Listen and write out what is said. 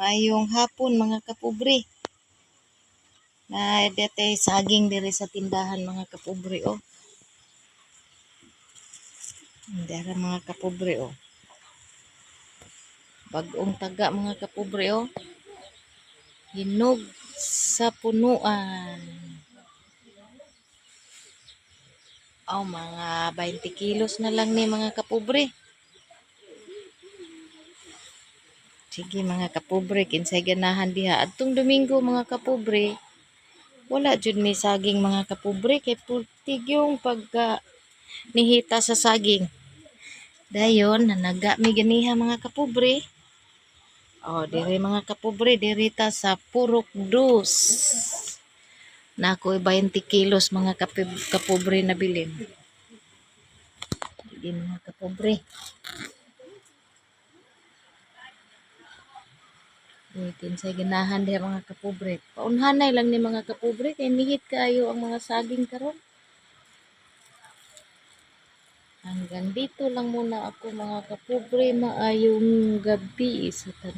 Mayong hapon mga kapobre. Na dete saging diri sa tindahan mga kapobre oh. Dara mga kapobre oh. Bagong taga mga kapobre oh. Hinog sa punuan. Oh, mga 20 kilos na lang ni mga kapobre. Sige mga kapobre, kinsay ganahan diha. Adtong Domingo mga kapobre, wala jud may saging mga kapobre kay pultig yung pagka nihita sa saging. Dayon, nanaga mi ganiha mga kapobre. Oh, diri mga kapobre, diri ta sa Purok Dos. Na ako'y 20 kilos mga kapobre na bilin. Sige mga kapobre. Waitin sa ganahan diha mga kapobre. Paunhanay lang ni mga kapobre kay nihit kayo ang mga saging karon. Hanggang dito lang muna ako mga kapobre. Maayong gabi sa tanan.